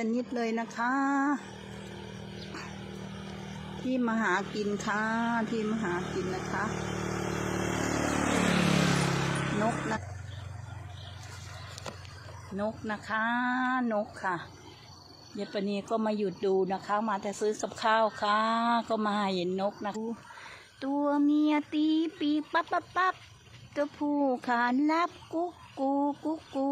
ชนิดเลยนะคะ ที่มาหากินค่ะ ที่มาหากินนะคะ นกนะ นกนะคะ นกค่ะเยายปนีก็มาหยุดดูนะคะ มาแต่ซื้อกับข้าวค่ะ ก็มาเห็นนกนะตัวเมียตีปีปั๊บปั๊บปั๊บตัวผู้ขานรับกุ๊กกูกุ๊กกู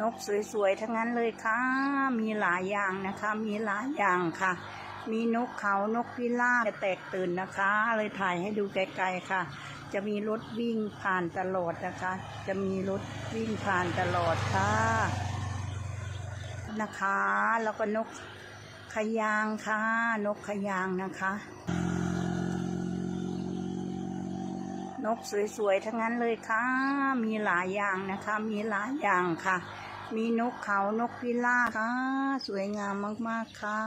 นกสวยๆ ทั้งนั้นเลยค่ะ มีหลายอย่างนะคะ มีหลายอย่างค่ะ มีนกเขา นกพิราบจะแตกตื่นนะคะ เลยถ่ายให้ดูไกลๆค่ะ จะมีรถวิ่งผ่านตลอดนะคะ จะมีรถวิ่งผ่านตลอดค่ะ นะคะ แล้วก็นกขยางค่ะ นกขยางนะคะ นกสวยๆ ทั้งนั้นเลยค่ะ มีหลายอย่างนะคะ มีหลายอย่างค่ะ มีนกเขานกพิราบค่ะ สวยงามมากๆค่ะ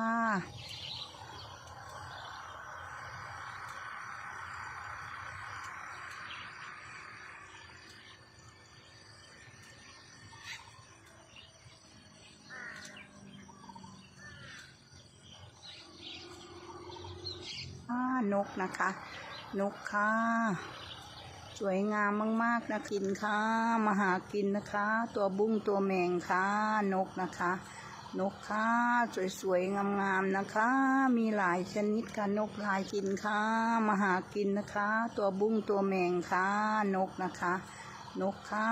นกนะคะ นกค่ะ สวยงามมากๆนะกินค่ะมาหากินนะคะ ตัวบุ้งตัวแมงค่ะนกนะคะ นกค่ะสวยๆงามๆนะคะ มีหลายชนิดค่ะนกหลายกินค่ะมาหากินนะคะ ตัวบุ้งตัวแมงค่ะนกนะคะ นกค่ะ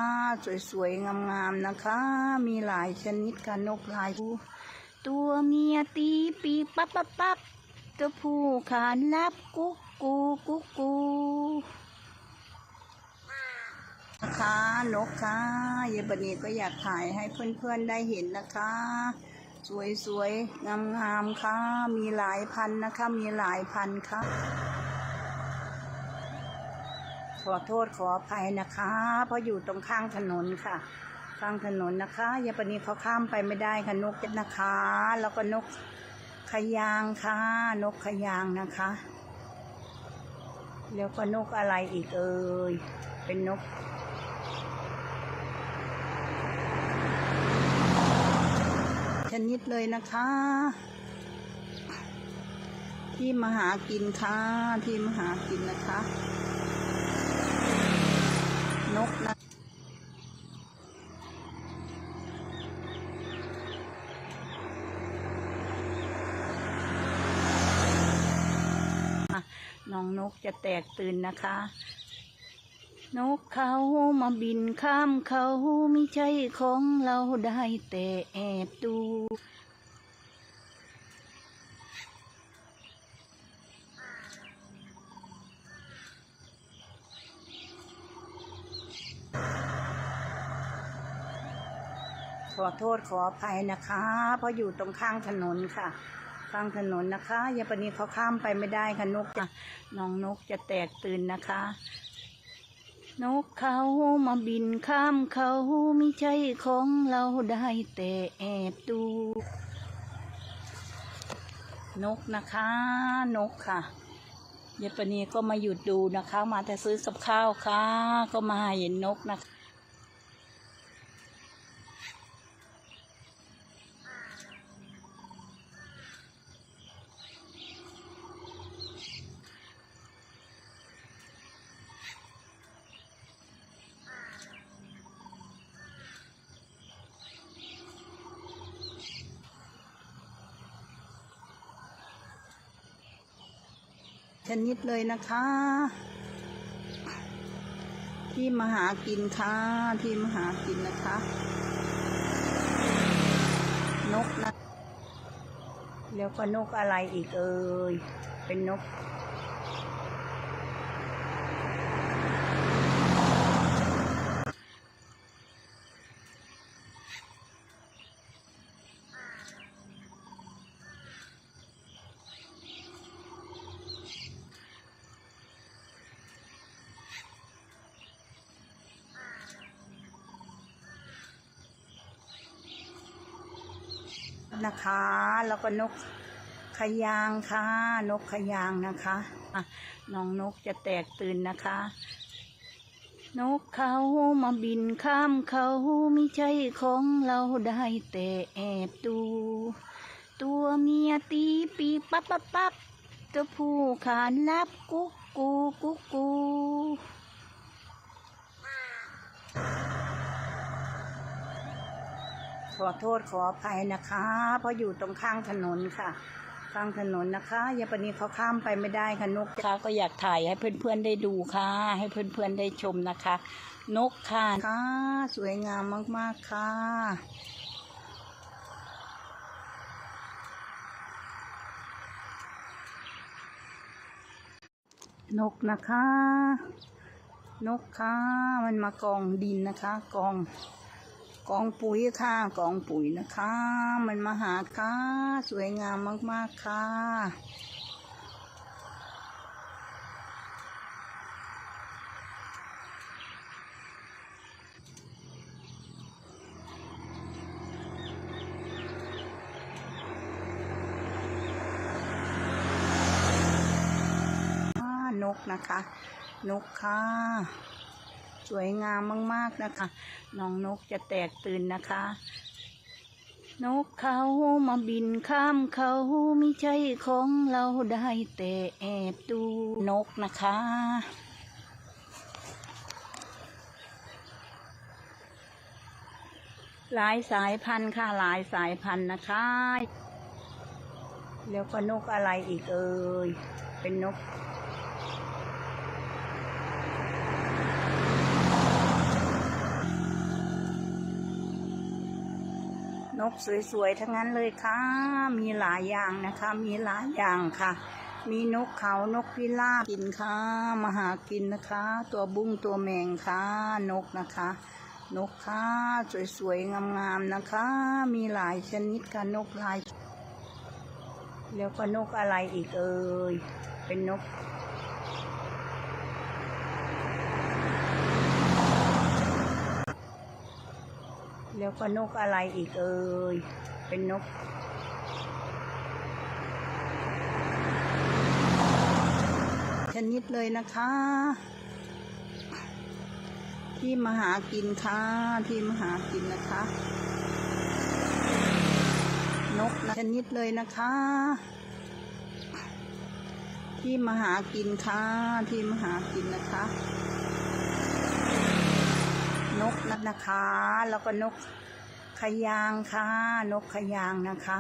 สวยๆงามๆนะคะ มีหลายชนิดค่ะนกหลายตัวเมียตีปีปั๊บปั๊บปั๊บตัวผู้ขานรับกุ๊กกูกุ๊กกู นะคะนกค่ะเยายบนีก็อยากถ่ายให้เพื่อนๆได้เห็นนะคะ สวยๆ งามๆ ค่ะ มีหลายพันนะคะ มีหลายพันค่ะ ขอโทษขออภัยนะคะ เพราะอยู่ตรงข้างถนนค่ะ ข้างถนนนะคะยายปนีเขาข้ามไปไม่ได้ค่ะนกนะคะ แล้วก็นกขยางค่ะ นกขยางนะคะ แล้วก็นกอะไรอีกเอ่ยเป็นนก ชนิดเลยนะคะ ที่มาหากินค่ะ ที่มาหากินนะคะ นกนะน้องนกจะแตกตื่นนะคะ นกเขามาบินข้ามเขาไม่ใช่ของเราได้แต่แอบดูขอโทษขออภัยนะคะ เพราะอยู่ตรงข้างถนนค่ะ ข้างถนนนะคะยาปนีเขาข้ามไปไม่ได้ค่ะนกจะน้องนกจะแตกตื่นนะคะ นกเขามาบินข้ามเขาไม่ใช่ของเราได้แต่แอบดู นกนะคะ นกค่ะยายปนีก็มาหยุดดูนะคะ มาแต่ซื้อกับข้าวค่ะ ก็มาเห็นนกนะคะ ชนิดเลยนะคะ ที่มาหากินค่ะที่มาหากินนะคะ นกนะแล้วก็นกอะไรอีกเอ่ยเป็นนก นะคะ แล้วก็นกขยางค่ะ นกขยางนะคะน้องนกจะแตกตื่นนะคะ นกเขามาบินข้ามเขาไม่ใช่ของเราได้แต่แอบดู ตัวเมียตีปีปั๊บปั๊บปั๊บตัวผู้ขานรับกุ๊กกูกุ๊กกู ขอโทษขออภัยนะคะ เพราะอยู่ตรงข้างถนนค่ะ ข้างถนนนะคะยาปนีเขาข้ามไปไม่ได้ค่ะนกค่ะก็อยากถ่ายให้เพื่อนๆได้ดูค่ะ ให้เพื่อนๆได้ชมนะคะ นกค่ะค่ะสวยงามมากๆค่ะนกนะคะ นกค่ะ มันมากองดินนะคะ กอง กองปุ๋ยค่ะกองปุ๋ยนะคะ มันมาหาค่ะ สวยงามมากๆค่ะนกนะคะ นกค่ะ สวยงามมาก ๆ นะคะน้องนกจะแตกตื่นนะคะ นกเขามาบินข้ามเขาไม่ใช่ของเราได้แต่แอบดูนกนะคะหลายสายพันธุ์ค่ะหลายสายพันธุ์นะคะ แล้วก็นกอะไรอีกเอ่ยเป็นนก นกสวยๆ ทั้งนั้นเลยค่ะ มีหลายอย่างนะคะ มีหลายอย่างค่ะ มีนกเขา นกพิราบกินค่ะ มาหากินนะคะ ตัวบุ้งตัวแมงค่ะ นกนะคะ นกค่ะ สวยๆ งามๆ นะคะ มีหลายชนิดค่ะ นกลาย แล้วก็นกอะไรอีกเอ่ย เป็นนก แล้วก็นกอะไรอีกเอ่ย เป็นนก ชนิดเลยนะคะ ที่มาหากินค่ะ ที่มาหากินนะคะ นกนะชนิดเลยนะคะ ที่มาหากินค่ะ ที่มาหากินนะคะ นกนันะคะ แล้วก็นกขยางค่ะ นกขยางนะคะ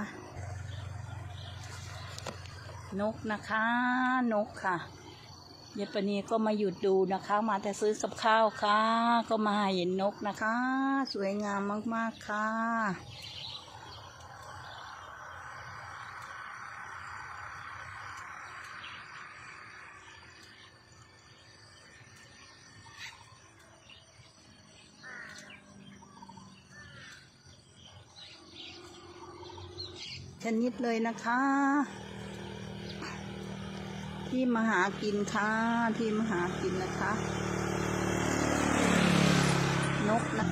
นกนะคะ นกค่ะเยายปนีก็มาหยุดดูนะคะ มาแต่ซื้อกับข้าวค่ะ ก็มาเห็นนกนะคะ สวยงามมากๆค่ะ ชนิดเลยนะคะ ที่มาหากินค่ะ ที่มาหากินนะคะ นกนะ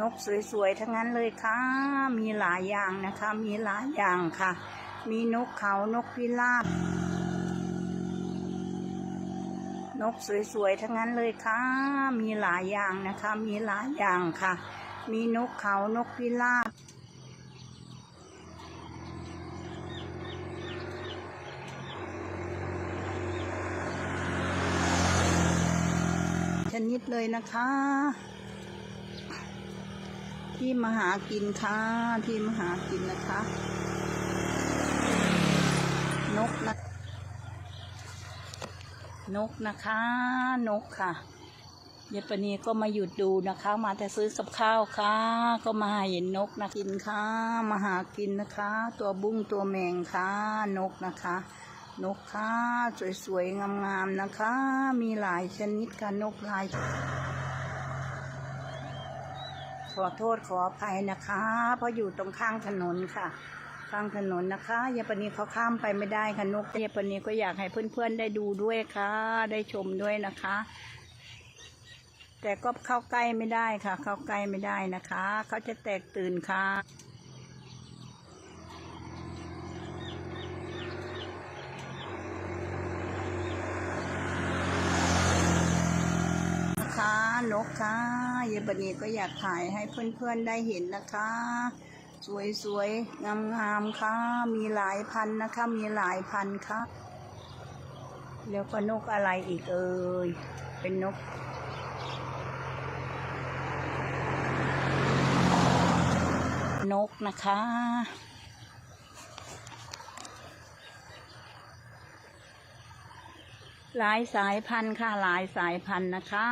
นกสวยๆ ทั้งนั้นเลยค่ะ มีหลายอย่างนะคะ มีหลายอย่างค่ะ มีนกเขา นกพิราบ นกสวยๆ ทั้งนั้นเลยค่ะ มีหลายอย่างนะคะ มีหลายอย่างค่ะ มีนกเขา นกพิราบชนิดเลยนะคะ ที่มาหากินค่ะ ที่มาหากินนะคะ นกนะนกนะคะ นกค่ะ ยายปนีก็มาหยุดดูนะคะ มาแต่ซื้อกับข้าวค่ะ ก็มาเห็นนกนะกินค่ะ มาหากินนะคะ ตัวบุ้งตัวแมงค่ะ นกนะคะ นกค่ะ สวยๆ งามๆนะคะ มีหลายชนิดค่ะนกหลาย ขอโทษขออภัยนะคะ เพราะอยู่ตรงข้างถนนค่ะข้างถนนนะคะยาปนีเขาข้ามไปไม่ได้ค่ะนกยาปนีก็อยากให้เพื่อนๆได้ดูด้วยค่ะ ได้ชมด้วยนะคะ แต่ก็เข้าใกล้ไม่ได้ค่ะ เข้าใกล้ไม่ได้นะคะ เขาจะแตกตื่นค่ะคะนกค่ะเยบันี้ก็อยากถ่ายให้เพื่อนๆได้เห็นนะคะ สวยๆ งามๆค่ะ มีหลายพันนะคะ มีหลายพันค่ะ แล้วก็นกอะไรอีกเอ่ยเป็นนก นกนะคะ หลายสายพันธุ์ค่ะ หลายสายพันธุ์นะคะ